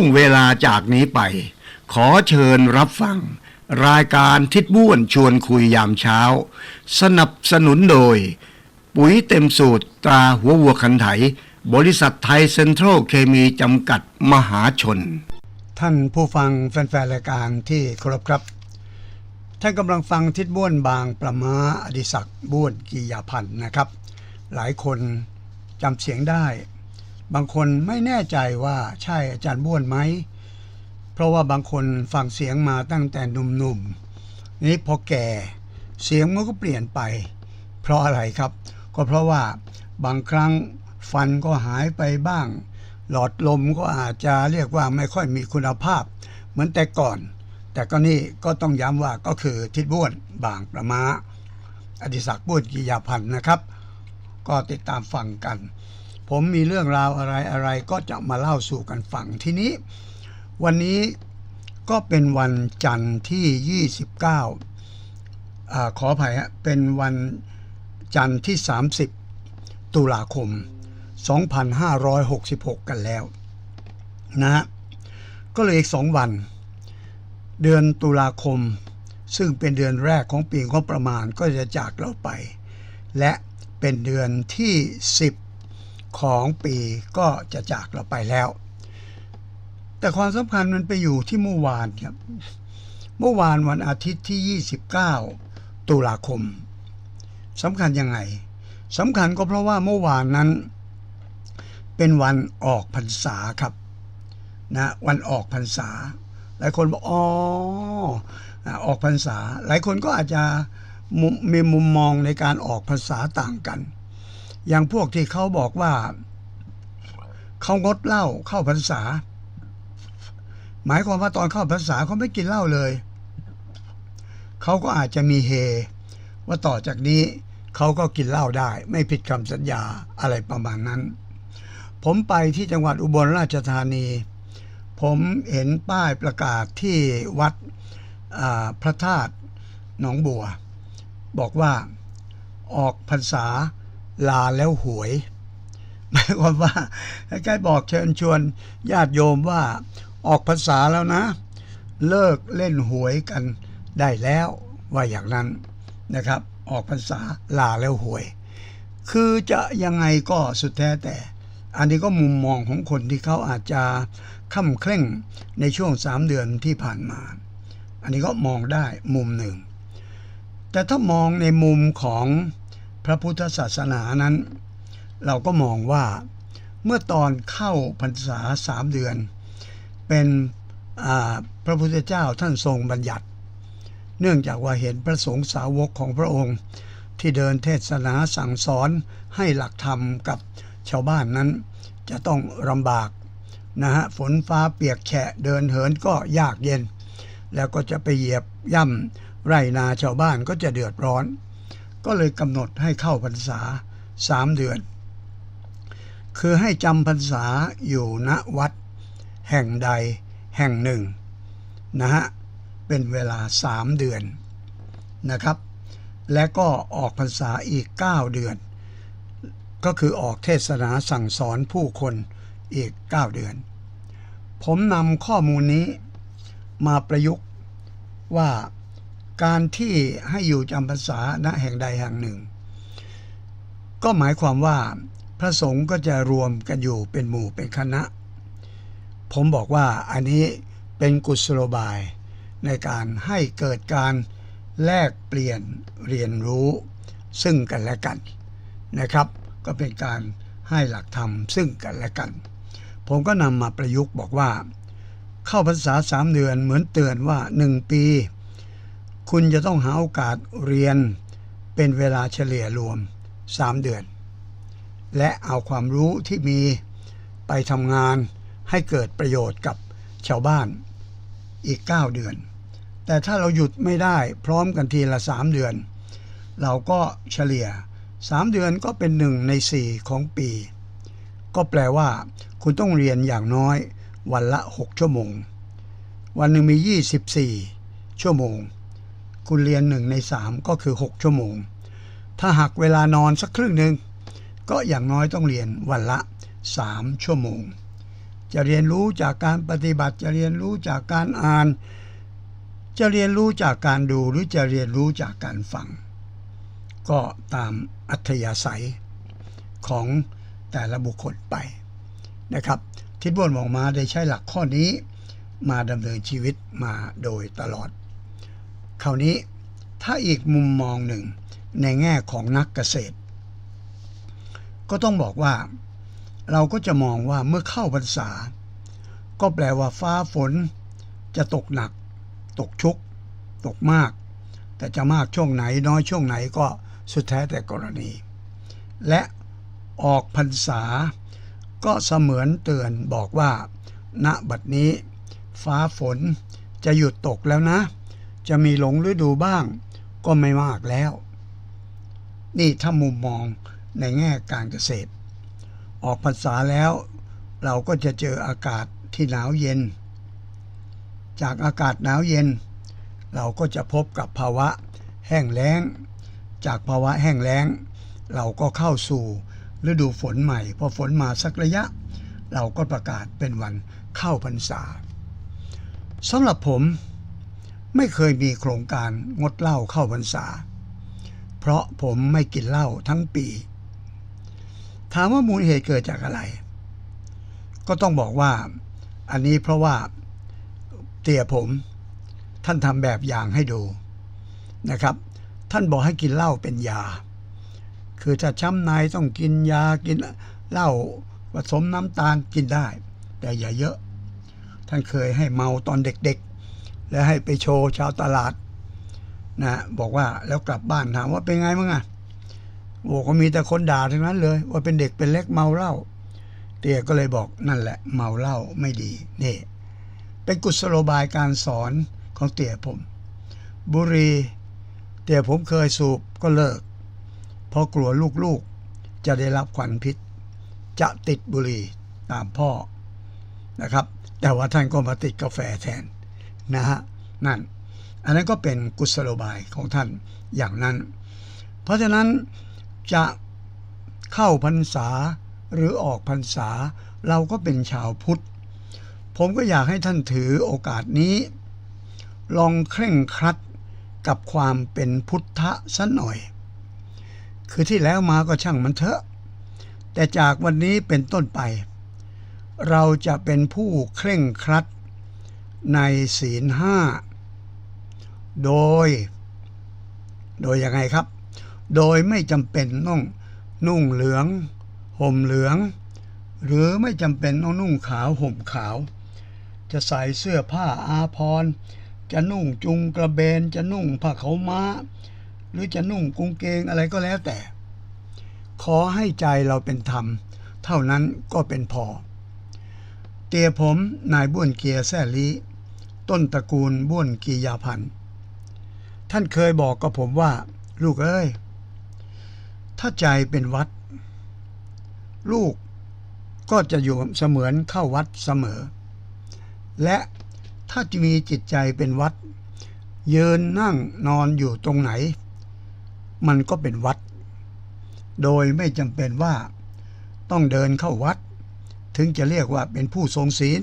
วงเวลาจากนี้ไป ขอเชิญรับฟัง รายการทิศบ้วนชวนคุยยามเช้า สนับสนุนโดย ปุ๋ยเต็มสูตรตราหัววัวคันไถ บริษัทไทยเซ็นทรัลเคมีจำกัดมหาชน ท่านผู้ฟังแฟนๆรายการที่เคารพครับ ท่านกำลังฟังทิศบ้วนบางประมาอดิศักดิ์บ้วนกียาพันธ์นะครับ หลายคนจำเสียงได้ บางคนไม่แน่ใจว่าใช่อาจารย์บ้วนไหม เพราะว่าบางคนฟังเสียงมาตั้งแต่หนุ่มๆ นี่พอแก่เสียงมันก็เปลี่ยนไป เพราะอะไรครับ ก็เพราะว่าบางครั้งฟันก็หายไปบ้าง หลอดลมก็อาจจะเรียกว่าไม่ค่อยมีคุณภาพ เหมือนแต่ก่อน แต่ก็นี่ก็ต้องย้ำว่าก็คือทิศบ้วนบางประมาอดิศักดิ์บ้วนกิยาพันธ์นะครับ ก็ติดตามฟังกัน ผมมีเรื่องราวอะไรอะไรก็จะมาเล่าสู่กันฟังทีนี้ วันนี้ก็เป็นวันจันทร์ที่ 29อาขออภัยฮะเป็นวันจันทร์ที่ 30 ตุลาคม 2566 กันแล้วนะฮะก็เลยอีกสองวัน เดือนตุลาคม ซึ่งเป็นเดือนแรกของปีงบประมาณก็จะจากเราไป และเป็นเดือนที่ 10 ของปีก็จะจากเราไปแล้ว แต่ความสำคัญมันไปอยู่ที่เมื่อวานครับเมื่อวานวันอาทิตย์ที่ 29 ตุลาคมสำคัญยังไงสำคัญก็เพราะว่าเมื่อวานนั้น เป็นวันออกพรรษาครับนะวันออกพรรษา หลายคนบอกอ๋อออกพรรษา หลายคนก็อาจจะมีมุมมองในการออกพรรษาต่างกัน อย่างพวกที่เขาบอกว่าเขางดเหล้าเข้าพรรษา หมายความว่าตอนเข้าพรรษาเขาไม่กินเหล้าเลย เขาก็อาจจะมีเฮ ว่าต่อจากนี้เขาก็กินเหล้าได้ ไม่ผิดคำสัญญาอะไรประมาณนั้น ผมไปที่จังหวัดอุบลราชธานี ผมเห็นป้ายประกาศที่วัดพระธาตุหนองบัว บอกว่าออกพรรษา ลาแล้วหวยหมายความว่าใกล้ๆบอกเชิญชวนญาติโยมว่าออกพรรษาแล้วนะ เลิกเล่นหวยกันได้แล้วว่าอย่างนั้นนะครับ ออกพรรษาลาแล้วหวย คือจะยังไงก็สุดแท้แต่ อันนี้ก็มุมมองของคนที่เขาอาจจะค่ำเคร่งในช่วงสามเดือนที่ผ่านมา อันนี้ก็มองได้มุมหนึ่ง แต่ถ้ามองในมุมของ ระพุทธศาสนานั้น เราก็มองว่าเมื่อตอนเข้าพรรษาสามเดือน เป็นพระพุทธเจ้าท่านทรงบัญญัติ เนื่องจากว่าเห็นพระสงฆ์สาวกของพระองค์ ที่เดินเทศนาสั่งสอนให้หลักธรรมกับชาวบ้านนั้น จะต้องลำบากนะฮะฝนฟ้าเปียกแฉะเดินเหินก็ยากเย็น แล้วก็จะไปเหยียบย่ำไรนาชาวบ้านก็จะเดือดร้อน ก็เลยกำหนดให้เข้าพรรษาสามเดือน คือให้จำพรรษาอยู่ณวัด แห่งใดแห่งหนึ่งนะฮะเป็นเวลาสามเดือนนะครับ และก็ออกพรรษาอีก 9 เดือน ก็คือออกเทศนาสั่งสอนผู้คนอีก 9 เดือน ผมนำข้อมูลนี้มาประยุกต์ว่า การที่ให้อยู่จำพรรษาณแห่งใดแห่งหนึ่ง ก็หมายความว่าพระสงฆ์ก็จะรวมกันอยู่เป็นหมู่เป็นคณะ ผมบอกว่าอันนี้เป็นกุศโลบายในการให้เกิดการแลกเปลี่ยนเรียนรู้ซึ่งกันและกันนะครับ ก็เป็นการให้หลักธรรมซึ่งกันและกัน ผมก็นำมาประยุกต์บอกว่า เข้าพรรษาสามเดือนเหมือนเตือนว่าหนึ่งปี คุณจะต้องหาโอกาสเรียนเป็นเวลาเฉลี่ยรวม 3 เดือน และเอาความรู้ที่มีไปทำงานให้เกิดประโยชน์กับชาวบ้านอีก 9 เดือน แต่ถ้าเราหยุดไม่ได้พร้อมกันทีละ 3 เดือน เราก็เฉลี่ย 3 เดือนก็เป็นหนึ่งใน 4 ของปี ก็แปลว่า คุณต้องเรียนอย่างน้อยวันละ 6 ชั่วโมง วันหนึ่งมี 24 ชั่วโมง คุณเรียนหนึ่งใน3ก็คือ 6 ชั่วโมง ถ้าหักเวลานอนสักครึ่งหนึ่งก็อย่างน้อยต้องเรียนวันละ 3 ชั่วโมง จะเรียนรู้จากการปฏิบัติ จะเรียนรู้จากการอ่าน จะเรียนรู้จากการดูหรือจะเรียนรู้จากการฟัง ก็ตามอัธยาศัยของแต่ละบุคคลไปนะครับ ทิศบนมองมาได้ใช้หลักข้อนี้มาดำเนินชีวิตมาโดยตลอด คราวนี้ถ้าอีกมุมมองหนึ่งในแง่ของนักเกษตร ก็ต้องบอกว่า เราก็จะมองว่าเมื่อเข้าพรรษา ก็แปลว่าฟ้าฝน จะตกหนัก ตกชุก ตกมาก แต่จะมากช่วงไหนน้อยช่วงไหนก็สุดแท้แต่กรณี และออกพรรษา ก็เสมือนเตือนบอกว่า ณบัดนี้ ฟ้าฝนจะหยุดตกแล้วนะ จะมีหลงฤดูบ้าง ก็ไม่มากแล้ว นี่ถ้ามุมมองในแง่การเกษตร ออกพรรษาแล้ว เราก็จะเจออากาศที่หนาวเย็น จากอากาศหนาวเย็น เราก็จะพบกับภาวะแห้งแล้ง จากภาวะแห้งแล้ง เราก็เข้าสู่ฤดูฝนใหม่พอฝนมาสักระยะ เราก็ประกาศเป็นวันเข้าพรรษาสำหรับผม ไม่เคยมีโครงการงดเหล้าเข้าพรรษา เพราะผมไม่กินเหล้าทั้งปี ถามว่ามูลเหตุเกิดจากอะไร ก็ต้องบอกว่าอันนี้เพราะว่าเตี่ยผมท่านทำแบบอย่างให้ดูนะครับ ท่านบอกให้กินเหล้าเป็นยา คือถ้าช้ำในต้องกินยากินเหล้าผสมน้ำตาลกินได้ แต่อย่าเยอะ ท่านเคยให้เมาตอนเด็กๆ แล้วให้ไปโชว์ชาวตลาดนะบอกว่าแล้วกลับบ้านถามว่าเป็นไงมั้งอะโอ้ก็มีแต่คนด่าทั้งนั้นเลย ว่าเป็นเด็กเป็นเล็กเมาเหล้าเตี่ยก็เลยบอกนั่นแหละ เมาเหล้าไม่ดีนี่เป็นกุศโลบายการสอนของเตี่ยผม บุรีเตี่ยผมเคยสูบก็เลิก เพราะกลัวลูกๆ จะได้รับควันพิษ จะติดบุรีตามพ่อนะครับ แต่ว่าท่านก็มาติดกาแฟแทน นะฮะนั่น อันนั้นก็เป็นกุศโลบายของท่านอย่างนั้น เพราะฉะนั้นจะเข้าพรรษาหรือออกพรรษาเราก็เป็นชาวพุทธ ผมก็อยากให้ท่านถือโอกาสนี้ ลองเคร่งครัดกับความเป็นพุทธะสัหน่อย คือที่แล้วมาก็ช่างมันเถอะ แต่จากวันนี้เป็นต้นไป เราจะเป็นผู้เคร่งครัด ในศีลห้าโดย โดยยังไงครับ โดยไม่จำเป็นต้องนุ่งเหลือง ห่มเหลือง หรือไม่จำเป็นต้องนุ่งขาวห่มขาว จะใส่เสื้อผ้าอาภรณ์จะนุ่งจุงกระเบนจะนุ่งผ้าเขาม้า หรือจะนุ่งกุงเกงอะไรก็แล้วแต่ ขอให้ใจเราเป็นธรรม เท่านั้นก็เป็นพอ เตียผมนายบ้วนเกียร์แซ่ลี ต้นตระกูลบ้วนกียาพันธ์ท่านเคยบอกกับผมว่า ลูกเอ้ย ถ้าใจเป็นวัด ลูกก็จะอยู่เสมือนเข้าวัดเสมอ และถ้าจะมีจิตใจเป็นวัด ยืนนั่งนอนอยู่ตรงไหน มันก็เป็นวัด โดยไม่จำเป็นว่าต้องเดินเข้าวัด ถึงจะเรียกว่าเป็นผู้ทรงศีล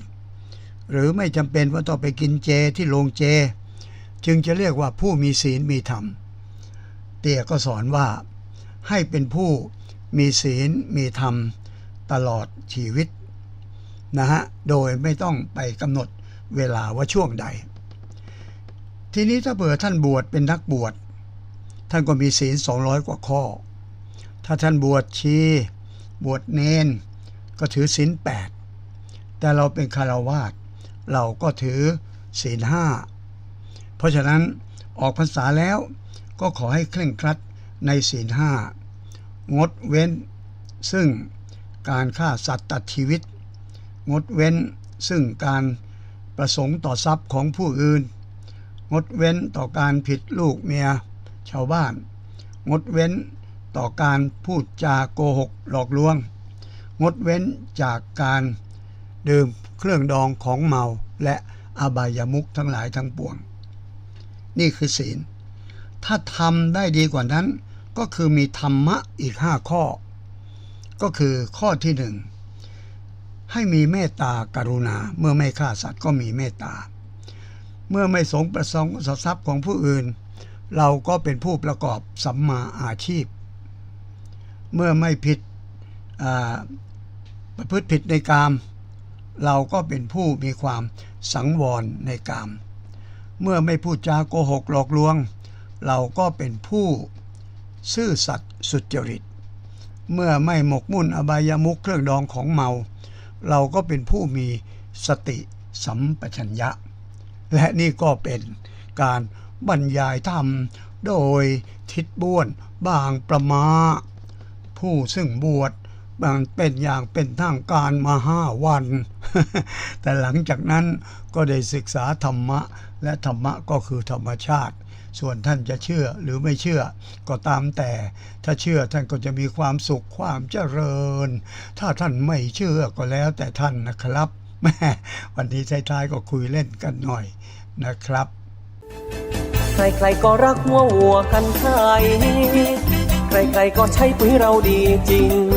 หรือไม่จำเป็นว่าต้องไปกินเจที่โรงเจ จึงจะเรียกว่าผู้มีศีลมีธรรม เตี่ยก็สอนว่าให้เป็นผู้มีศีลมีธรรมตลอดชีวิตนะฮะโดยไม่ต้องไปกำหนดเวลาว่าช่วงใด ทีนี้ถ้าเผื่อท่านบวชเป็นนักบวชท่านก็มีศีล 200 กว่าข้อ ถ้าท่านบวชชี บวชเนน ก็ถือศีล8แต่เราเป็นคารวาส เราก็ถือศีลห้าเพราะฉะนั้นออกพรรษาแล้วก็ขอให้เคร่งครัดในศีลห้างดเว้น ซึ่งการฆ่าสัตว์ตัดชีวิต งดเว้น ซึ่งการประสงค์ต่อทรัพย์ของผู้อื่น งดเว้นต่อการผิดลูกเมีย ชาวบ้าน งดเว้นต่อการพูดจาโกหกหลอกลวง งดเว้นจากการดื่ม เครื่องดองของเมาและอบายามุขทั้งหลายทั้งปวง นี่คือศีล ถ้าทำได้ดีกว่านั้น ก็คือมีธรรมะอีกห้าข้อ ก็คือข้อที่หนึ่งให้มีเมตตากรุณา เมื่อไม่ฆ่าสัตว์ก็มีเมตตา เมื่อไม่สงประสงค์ทรัพย์ของผู้อื่น เราก็เป็นผู้ประกอบสัมมาอาชีพ เมื่อไม่ผิดประพฤติผิดในกาม เราก็เป็นผู้มีความสังวรในกาม เมื่อไม่พูดจาโกหกหลอกลวง เราก็เป็นผู้ซื่อสัตย์สุจริต เมื่อไม่หมกมุ่นอบายามุขเครื่องดองของเมา เราก็เป็นผู้มีสติสัมปชัญญะ และนี่ก็เป็นการบรรยายธรรมโดยทิดบ้วนบางประมา ผู้ซึ่งบวช เป็นอย่างเป็นทางการมาห้าวัน แต่หลังจากนั้นก็ได้ศึกษาธรรมะ และธรรมะก็คือธรรมชาติ ส่วนท่านจะเชื่อหรือไม่เชื่อก็ตามแต่ ถ้าเชื่อท่านก็จะมีความสุขความเจริญ ถ้าท่านไม่เชื่อก็แล้วแต่ท่านนะครับแม่วันนี้ท้ายๆก็คุยเล่นกันหน่อยนะครับ ใครๆก็รักหัววัวกันไทยใครๆก็ใช้ปุ๋ยเราดีจริง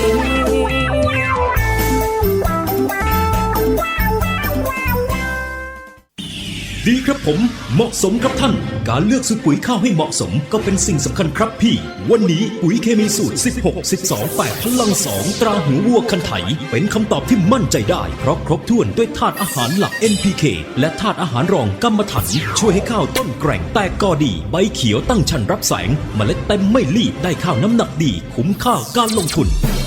ครับผมเหมาะสมครับท่าน การเลือกซื้อปุ๋ยข้าวให้เหมาะสมก็เป็นสิ่งสำคัญครับพี่ วันนี้ปุ๋ยเคมีสูตร 16 12 8พลัง 2 ตราหูวัวคันไถ เป็นคำตอบที่มั่นใจได้ เพราะครบถ้วนด้วยธาตุอาหารหลัก NPK และธาตุอาหารรองกัมมันถัน ช่วยให้ข้าวต้นแกร่งแตกกอดี ใบเขียวตั้งชันรับแสงเมล็ดเต็มไม่รีบได้ข้าวน้ำหนักดี คุ้มค่าการลงทุน